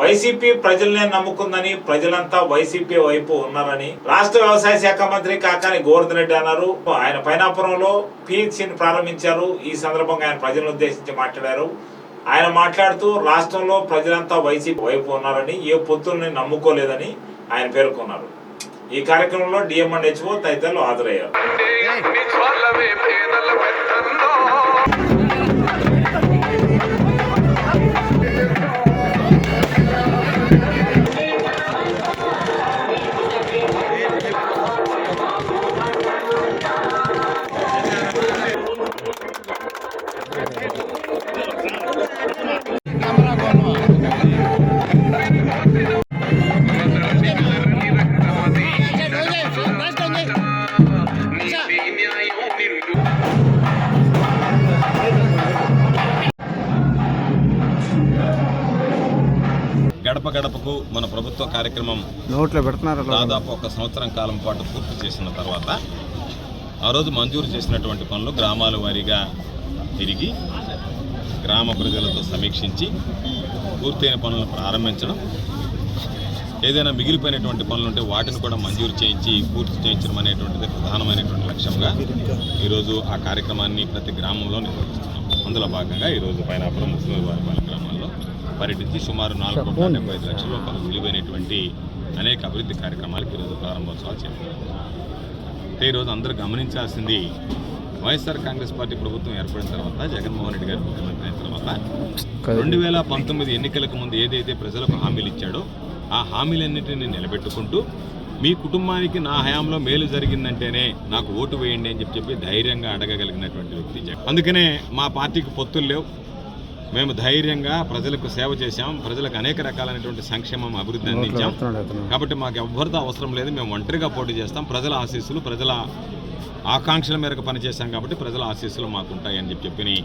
YCP ప్రజలనే నమ్ముకుందని ప్రజలంతా YCP వైపు ఉన్నారని రాష్ట్ర వ్యవసాయ శాఖ మంత్రి కాకాని గోవర్ధన్ రెడ్డి అన్నారు. ఆయన పైనాపురంలో పీహెచ్సిని ప్రారంభించారు. ఈ సందర్భంగా ఆయన ప్రజలను ఉద్దేశించి మాట్లాడారు. ఆయన మాట్లాడుతూ రాష్ట్రంలో ప్రజలంతా వైసీపీ వైపు ఉన్నారని ఏ పొత్తుల్ని నమ్ముకోలేదని ఆయన పేర్కొన్నారు. ఈ కార్యక్రమంలో డిఎం అండ్ హెచ్ఓ తదితరులు హాజరయ్యారు. గడప గడపకు మన ప్రభుత్వ కార్యక్రమం నోట్లో పెడుతున్నారు దాదాపు ఒక సంవత్సరం కాలం పాటు పూర్తి చేసిన తర్వాత ఆ రోజు మంజూరు చేసినటువంటి పనులు గ్రామాల వారీగా తిరిగి గ్రామ ప్రజలతో సమీక్షించి పూర్తయిన పనులను ప్రారంభించడం. ఏదైనా మిగిలిపోయినటువంటి పనులు ఉంటే వాటిని కూడా మంజూరు చేయించి పూర్తి చేయించడం అనేటువంటిది ప్రధానమైనటువంటి లక్ష్యంగా ఈరోజు ఆ కార్యక్రమాన్ని ప్రతి గ్రామంలో నిర్వహిస్తున్నాం. అందులో భాగంగా ఈరోజు పైనాపురం ముస్లింవారిపాలెం గ్రామాల్లో పర్యటించి సుమారు నాలుగు కోట్ల డెబ్బై ఐదు లక్షల రూపాయలు విలువైనటువంటి అనేక అభివృద్ధి కార్యక్రమాలకు ఈరోజు ప్రారంభోత్సవాలు చేపట్టారు. ఈరోజు అందరూ గమనించాల్సింది వైఎస్ఆర్ కాంగ్రెస్ పార్టీ ప్రభుత్వం ఏర్పడిన తర్వాత జగన్మోహన్ రెడ్డి గారు ముఖ్యమంత్రి అయిన తర్వాత రెండు వేల పంతొమ్మిది ఎన్నికలకు ముందు ఏదైతే ప్రజలకు హామీలు ఇచ్చాడో ఆ హామీలన్నింటినీ నిలబెట్టుకుంటూ మీ కుటుంబానికి నా హయాంలో మేలు జరిగిందంటేనే నాకు ఓటు వేయండి అని చెప్పి చెప్పి ధైర్యంగా అడగగలిగినటువంటి వ్యక్తి జగన్. అందుకనే మా పార్టీకి పొత్తులు లేవు. మేము ధైర్యంగా ప్రజలకు సేవ చేశాం. ప్రజలకు అనేక రకాలైనటువంటి సంక్షేమం అభివృద్ధి అందించాం. కాబట్టి మాకు ఎవ్వరితో అవసరం లేదు. మేము ఒంటరిగా పోటీ చేస్తాం. ప్రజల ఆశీస్సులు ప్రజల ఆకాంక్షల మేరకు పనిచేశాం కాబట్టి ప్రజల ఆశీస్సులు మాకు ఉంటాయని చెప్పి చెప్పి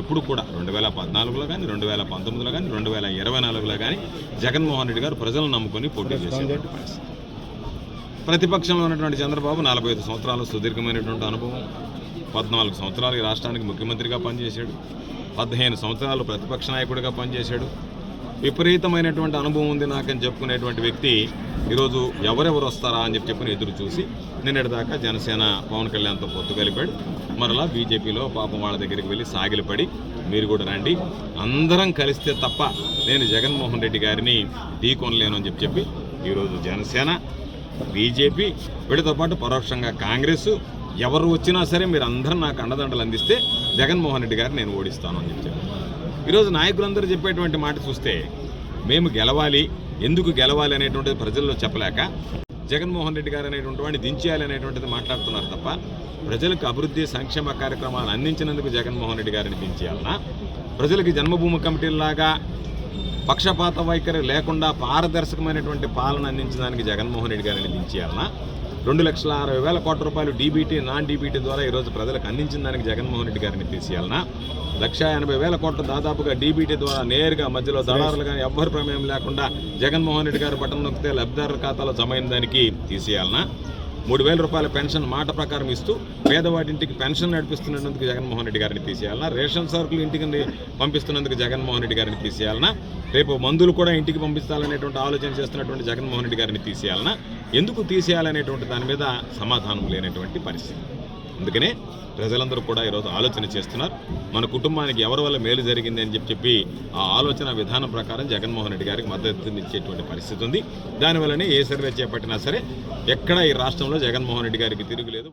ఎప్పుడు కూడా రెండు వేల పద్నాలుగులో కానీ రెండు వేల పంతొమ్మిదిలో కానీ రెండు వేల ఇరవై నాలుగులో కానీ జగన్మోహన్ రెడ్డి గారు ప్రజలను నమ్ముకొని పోటీ చేసేటువంటి పరిస్థితి ప్రతిపక్షంలో ఉన్నటువంటి చంద్రబాబు నలభై ఐదు సంవత్సరాలు సుదీర్ఘమైనటువంటి అనుభవం. పద్నాలుగు సంవత్సరాలు ఈ రాష్ట్రానికి ముఖ్యమంత్రిగా పనిచేశాడు. పదిహేను సంవత్సరాలు ప్రతిపక్ష నాయకుడిగా పనిచేశాడు. విపరీతమైనటువంటి అనుభవం ఉంది నాకని చెప్పుకునేటువంటి వ్యక్తి ఈరోజు ఎవరెవరు వస్తారా అని చెప్పి చెప్పిన ఎదురు చూసి నిన్నటిదాకా జనసేన పవన్ కళ్యాణ్తో పొత్తు కలిపాడు. మరలా బీజేపీలో పాపం వాళ్ళ దగ్గరికి వెళ్ళి సాగిలపడి మీరు కూడా రండి. అందరం కలిస్తే తప్ప నేను జగన్మోహన్ రెడ్డి గారిని ఢీకొనలేను అని చెప్పి చెప్పి ఈరోజు జనసేన బీజేపీ వీటితో పాటు పరోక్షంగా కాంగ్రెస్ ఎవరు వచ్చినా సరే మీరు అందరూ నాకు అండదండలు అందిస్తే జగన్మోహన్ రెడ్డి గారిని నేను ఓడిస్తాను అని చెప్పారు. ఈరోజు నాయకులందరూ చెప్పేటువంటి మాట చూస్తే మేము గెలవాలి ఎందుకు గెలవాలి అనేటువంటిది ప్రజల్లో చెప్పలేక జగన్మోహన్ రెడ్డి గారు అనేటువంటి వాడిని దించేయాలి అనేటువంటిది మాట్లాడుతున్నారు తప్ప ప్రజలకు అభివృద్ధి సంక్షేమ కార్యక్రమాలు అందించినందుకు జగన్మోహన్ రెడ్డి గారిని దించేయాలన్నా ప్రజలకి జన్మభూమి కమిటీలాగా పక్షపాత వైఖరి లేకుండా పారదర్శకమైనటువంటి పాలన అందించడానికి జగన్మోహన్ రెడ్డి గారిని దించేయాలన్నా రెండు లక్షల అరవై వేల కోట్ల రూపాయలు డీబీటీ నాన్ డీబీటీ ద్వారా ఈరోజు ప్రజలకు అందించిన దానికి జగన్మోహన్ రెడ్డి గారిని తీసేయాలన లక్ష ఎనభై వేల కోట్లు దాదాపుగా డీబీటీ ద్వారా నేరుగా మధ్యలో దళారులు కానీ ఎవ్వరి ప్రమేయం లేకుండా జగన్మోహన్ రెడ్డి గారు బటన్ నొక్కితే లబ్ధిదారుల ఖాతాలో జమ అయిన దానికి తీసేయాలన మూడు వేల రూపాయల పెన్షన్ మాట ప్రకారం ఇస్తూ పేదవాడింటికి పెన్షన్ నడిపిస్తున్నందుకు జగన్మోహన్ రెడ్డి గారిని తీసేయాలన్నా రేషన్ సరుకులు ఇంటికి పంపిస్తున్నందుకు జగన్మోహన్ రెడ్డి గారిని తీసేయాలన్నా రేపు మందులు కూడా ఇంటికి పంపిస్తాలనేటువంటి ఆలోచన చేస్తున్నటువంటి జగన్మోహన్ రెడ్డి గారిని తీసేయాలన్నా ఎందుకు తీసేయాలనేటువంటి దాని మీద సమాధానం లేనటువంటి పరిస్థితి. అందుకనే ప్రజలందరూ కూడా ఈరోజు ఆలోచన చేస్తున్నారు. మన కుటుంబానికి ఎవరి వల్ల మేలు జరిగింది అని చెప్పి చెప్పి ఆ ఆలోచన విధానం ప్రకారం జగన్మోహన్ రెడ్డి గారికి మద్దతు ఇచ్చేటువంటి పరిస్థితి ఉంది. దానివల్లనే ఏ సర్వే చేపట్టినా సరే ఎక్కడ ఈ రాష్ట్రంలో జగన్మోహన్ రెడ్డి గారికి తిరుగులేదు.